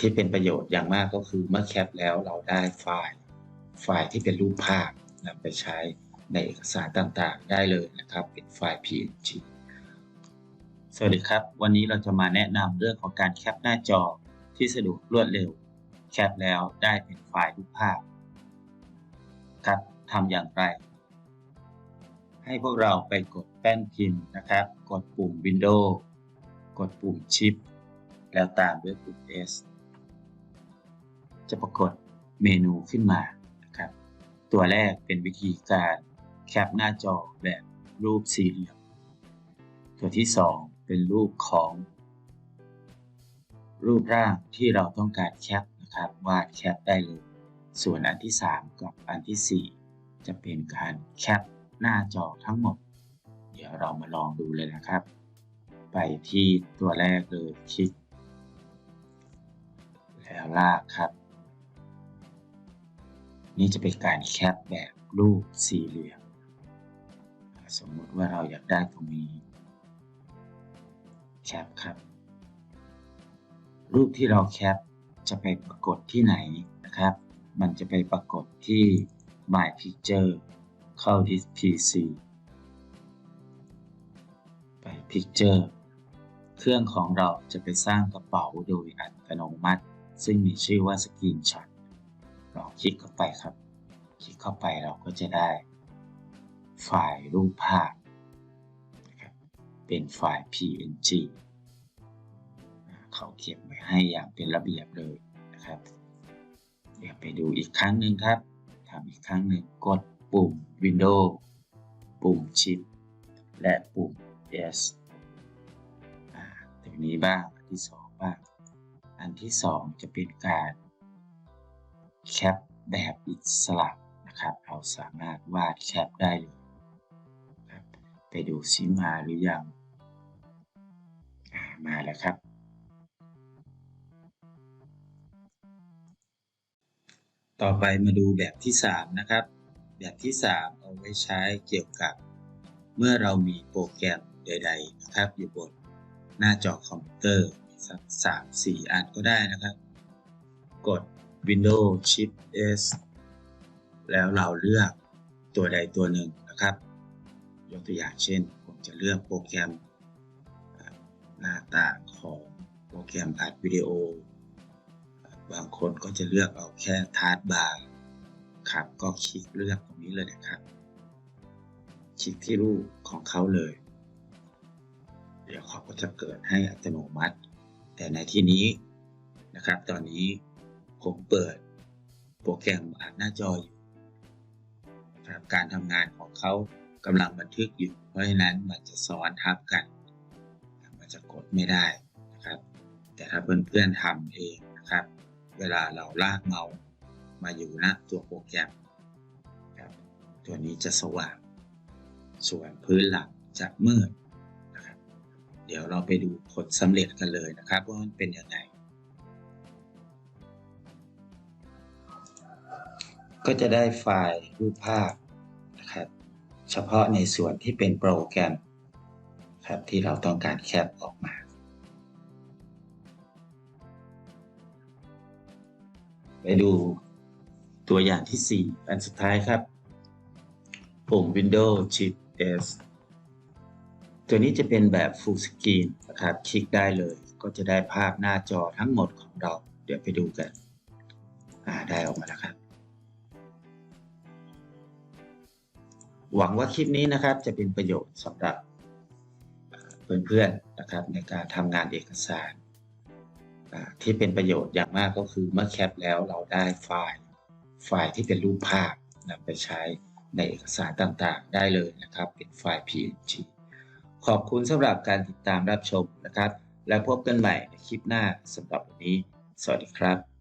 ที่เป็นประโยชน์อย่างมากก็คือเมื่อแคปแล้วเราได้ไฟล์ไฟล์ที่เป็นรูปภาพนำไปใช้ในเอกสารต่างๆ ได้เลยนะครับ เป็นไฟล์ PNG สวัสดีครับ วันนี้เราจะมาแนะนำเรื่องของการแคปหน้าจอที่สะดวกรวดเร็ว แคปแล้วได้เป็นไฟล์รูปภาพ ครับทำอย่างไร ให้พวกเราไปกดแป้นพิมพ์นะครับ กดปุ่ม Windows กดปุ่ม Shift แล้วตามด้วยปุ่ม S จะปรากฏเมนูขึ้นมานะครับตัวแรกเป็นวิธีการแคปหน้าจอแบบรูปสี่เหลี่ยมตัวที่ 2 เป็นรูปของ รูปร่างที่เราต้องการแคปนะครับวาดแคปได้เลย ส่วนอันที่ 3 กับอันที่ 4 จะเป็นการแคปหน้าจอทั้งหมด เดี๋ยวเรามาลองดูเลยนะครับ ไปที่ตัวแรกเลยคลิก แล้วลากครับ นี่จะเป็นการแคปแบบรูปสี่เหลี่ยม สมมติว่าเราอยากได้ตรงนี้ แคปครับ รูปที่เราแคปจะไปปรากฏที่ไหนนะครับ มันจะไปปรากฏที่ My Picture เข้าที่ PC ไป Picture เครื่องของเราจะไปสร้างกระเป๋าโดยอัตโนมัติ ซึ่งมีชื่อว่า Screenshot เราคลิกเข้าไปครับ คลิกเข้าไปเราก็จะได้ ไฟล์รูปภาพนะครับเป็นไฟล์ PNG เขาเก็บไว้ให้อย่างเป็นระเบียบเลยนะครับ เดี๋ยวไปดูอีกครั้งหนึ่งครับทำอีกครั้งหนึ่งกดปุ่ม Windows ปุ่ม Shift และปุ่ม S อ่าตรงนี้บ้าง อันที่สองบ้าง อันที่สองจะเป็นการ แคปแบบอิสระนะครับ เราสามารถวาดแคปได้เลยไปดูซิมาหรือยังามาแล้วครับ ต่อไปมาดูแบบที่ 3 นะครับ แบบที่ 3 เอาไว้ใช้เกี่ยวกับ เมื่อเรามีโปรแกรมใด ๆ นะครับ อยู่บนหน้าจอคอมพิวเตอร์สักสามสี่อันก็ได้นะครับ กด Windows Shift S แล้วเราเลือกตัวใดตัวหนึ่งนะครับ ยกตัวอย่างเช่น ผมจะเลือกโปรแกรมหน้าตาของโปรแกรมอัดวิดีโอ บางคนก็จะเลือกเอาแค่ทาร์ดบาร์ครับก็คลิกเลือกตรงนี้เลยนะครับ คลิกที่รูปของเขาเลย เดี๋ยวเขาก็จะเกิดให้อัตโนมัติ แต่ในที่นี้นะครับ ตอนนี้ ผมเปิดโปรแกรมอัดหน้าจออยู่นะครับการทำงานของเขากำลังบันทึกอยู่ เพราะฉะนั้นมันจะซ้อนทับกัน มันจะกดไม่ได้นะครับ แต่ถ้าเพื่อนๆทำเองนะครับ เวลาเราลากเมาส์มาอยู่หน้าตัวโปรแกรมครับตัวนี้จะสว่าง ส่วนพื้นหลังจะมืดนะครับ เดี๋ยวเราไปดูผลสำเร็จกันเลยนะครับว่ามันเป็นยังไง ก็จะได้ไฟล์รูปภาพนะครับ เฉพาะในส่วนที่เป็นโปรแกรมครับที่เราต้องการแคปออกมาไปดูตัวอย่างที่ 4 อันสุดท้ายครับ ปุ่ม Windows Shift S ตัวนี้จะเป็นแบบ Full Screen นะครับ คลิกได้เลย ก็จะได้ภาพหน้าจอทั้งหมดของเรา เดี๋ยวไปดูกัน อ่า ได้ออกมาแล้วครับ หวังว่าคลิปนี้นะครับจะเป็นประโยชน์สำหรับเพื่อนๆนะครับในการทำงานเอกสารที่เป็นประโยชน์อย่างมากก็คือเมื่อแคปแล้วเราได้ไฟล์ไฟล์ที่เป็นรูปภาพนำไปใช้ในเอกสารต่างๆ ได้เลยนะครับ เป็นไฟล์ PNG ขอบคุณสำหรับการติดตามรับชมนะครับ และพบกันใหม่ในคลิปหน้าสำหรับวันนี้ สวัสดีครับ